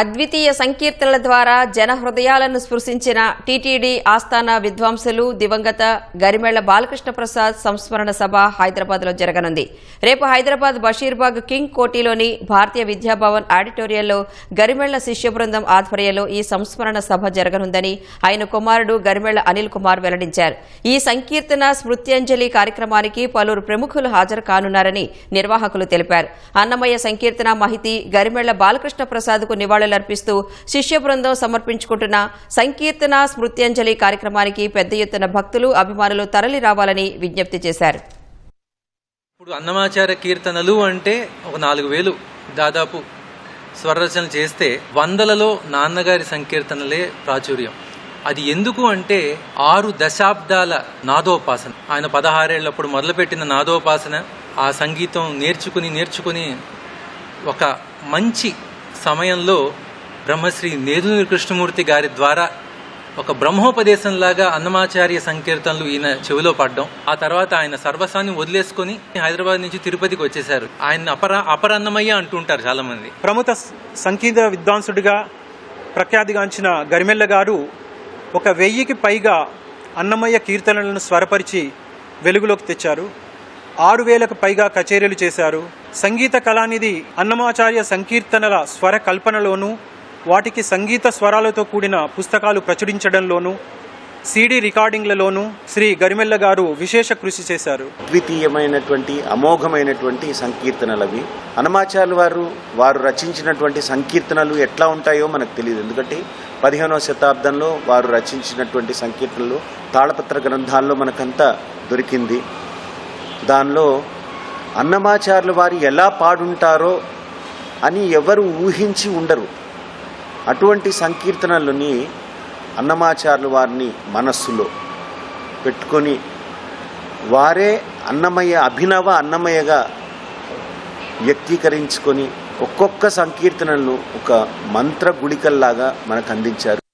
అద్వితీయ సంకీర్తనల ద్వారా జన హృదయాలను స్పృశించిన టీటీడీ ఆస్థాన విద్వాంసులు దివంగత గరిమెళ్ళ బాలకృష్ణ ప్రసాద్ సంస్మరణ సభ హైదరాబాద్లో జరగనుంది. రేపు హైదరాబాద్ బషీర్బాగ్ కింగ్ కోటిలోని భారతీయ విద్యాభవన్ ఆడిటోరియంలో గరిమెళ్ళ శిష్య బృందం ఆధ్వర్యంలో ఈ సంస్మరణ సభ జరగనుందని ఆయన కుమారుడు గరిమెళ్ళ అనిల్ కుమార్ వెల్లడించారు. ఈ సంకీర్తన స్మృత్యంజలి కార్యక్రమానికి పలువురు ప్రముఖులు హాజరు కానున్నారని నిర్వాహకులు తెలిపారు. అన్నమయ్య సంకీర్తన మహితి గరిమెళ్ళ బాలకృష్ణ ప్రసాద్కు నివాళులర్పిస్తూ శిష్య బృందం సమర్పించుకుంటున్న సంకీర్తన స్మృత్యంజలి కార్యక్రమానికి పెద్ద ఎత్తున భక్తులు అభిమానులు తరలి రావాలని విజ్ఞప్తి చేశారు. ఇప్పుడు అన్నమాచార్య కీర్తనలు అంటే ఒక నాలుగు వేలు దాదాపు స్వరరచన చేస్తే వందలలో నాన్నగారి సంకీర్తనలే ప్రాచుర్యం. అది ఎందుకు అంటే ఆరు దశాబ్దాల నాదోపాసన. ఆయన పదహారేళ్ళప్పుడు మొదలుపెట్టిన నాదోపాసన ఆ సంగీతం నేర్చుకుని నేర్చుకుని ఒక మంచి సమయంలో బ్రహ్మశ్రీ నేదునూరి కృష్ణమూర్తి గారి ద్వారా ఒక బ్రహ్మోపదేశంలాగా అన్నమాచార్య సంకీర్తనలు ఈయన చెవిలో పడ్డం. ఆ తర్వాత ఆయన సర్వస్వాన్ని వదిలేసుకొని హైదరాబాద్ నుంచి తిరుపతికి వచ్చేశారు. ఆయన అపర అపరన్నమయ్య అంటుంటారు చాలా మంది ప్రముఖ సంగీత విద్వాంసుడిగా ప్రఖ్యాతిగాంచిన గరిమెల్ల గారు ఒక వెయ్యికి పైగా అన్నమయ్య కీర్తనలను స్వరపరిచి వెలుగులోకి తెచ్చారు. ఆరు వేలకు పైగా కచేరీలు చేశారు. సంగీత కళానిధి అన్నమాచార్య సంకీర్తనల స్వర కల్పనలోనూ వాటికి సంగీత స్వరాలతో కూడిన పుస్తకాలు ప్రచురించడంలోనూ సీడీ రికార్డింగ్లలోనూ శ్రీ గరిమెల్ల గారు విశేష కృషి చేశారు. ద్వితీయమైనటువంటి అమోఘమైనటువంటి సంకీర్తనలవి. అవి హనుమాచార్యులు వారు వారు రచించినటువంటి సంకీర్తనలు ఎట్లా ఉంటాయో మనకు తెలియదు. ఎందుకంటే పదిహేనవ శతాబ్దంలో వారు రచించినటువంటి సంకీర్తనలు తాళపత్ర గ్రంథాల్లో మనకంతా దొరికింది. దానిలో అన్నమాచార్యుల వారు ఎలా పాడుంటారో అని ఎవరు ఊహించి ఉండరు. అటువంటి సంకీర్తనలని అన్నమాచార్యుల వారిని మనస్సులో పెట్టుకొని వారే అన్నమయ్య అభినవ అన్నమయ్యగా వ్యక్తీకరించుకొని ఒక్కొక్క సంకీర్తనలను ఒక మంత్ర గుళికల్లాగా మనకు అందించారు.